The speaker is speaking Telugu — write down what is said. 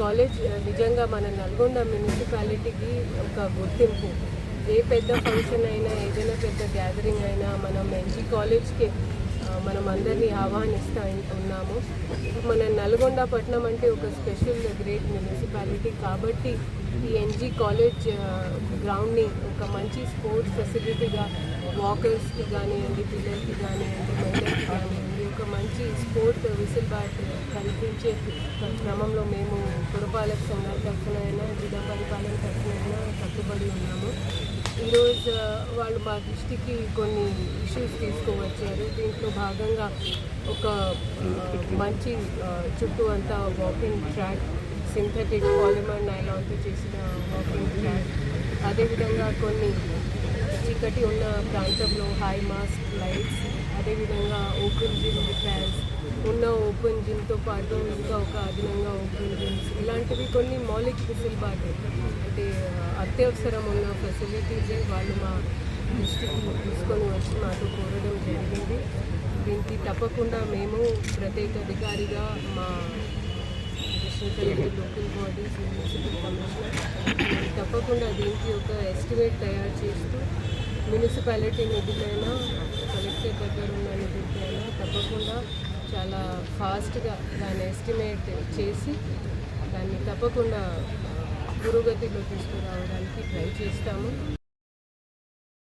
కాలేజ్ నిజంగా మన నల్గొండ మున్సిపాలిటీకి ఒక గుర్తింపు. ఏ పెద్ద ఫంక్షన్ అయినా ఏదైనా పెద్ద గ్యాదరింగ్ అయినా మనం ఎన్జీ కాలేజ్కి మనం అందరినీ ఆహ్వానిస్తూ ఉన్నాము. మన నల్గొండ పట్టణం అంటే ఒక స్పెషల్ గ్రేట్ మున్సిపాలిటీ కాబట్టి ఈ ఎన్జీ కాలేజ్ గ్రౌండ్ని ఒక మంచి స్పోర్ట్స్ ఫెసిలిటీగా వాకర్స్కి కానివ్వండి పిల్లలకి కానివ్వండి మహిళలకి కానివ్వండి ఒక మంచి స్పోర్ట్ విసిల్ బ్యాట్ కల్పించే క్రమంలో మేము పురపాలక సంఘాల తరఫున జిల్లా పరిపాలన తరఫున కట్టుబడి ఉన్నాము. ఈరోజు వాళ్ళు మా దృష్టికి కొన్ని ఇష్యూస్ తీసుకువచ్చారు. దీంట్లో భాగంగా ఒక మంచి చుట్టూ అంతా వాకింగ్ ట్రాక్ సింథటిక్ పాలిమర్ నైలాన్తో చేసిన వాకింగ్ ట్రాక్ అదేవిధంగా కొన్ని చీకటి ఉన్న ప్రాంతంలో హై మాస్క్ లైట్స్ అదేవిధంగా ఓపెన్ జిమ్ రిపేర్స్ ఉన్న ఓపెన్ జిమ్తో పాటు ఇంకా ఒక అదనంగా ఓపెన్ జిమ్స్ ఇలాంటివి కొన్ని మౌలిక ఫెసిలిబాటు అంటే అత్యవసరం ఉన్న ఫెసిలిటీస్ వాళ్ళు మా దృష్టికి తీసుకొని వచ్చి మాతో కోరడం జరిగింది. దీనికి తప్పకుండా మేము ప్రత్యేక అధికారిగా మా లోకల్ బాడీస్ మున్సిపల్ కమిషనర్ తప్పకుండా దీనికి ఒక ఎస్టిమేట్ తయారు చేస్తూ మున్సిపాలిటీ నిధులైనా కలెక్టర్ దగ్గర ఉన్న నిధులైనా తప్పకుండా చాలా ఫాస్ట్గా దాన్ని ఎస్టిమేట్ చేసి దాన్ని తప్పకుండా పురోగతిలో తీసుకురావడానికి ట్రై చేస్తాము.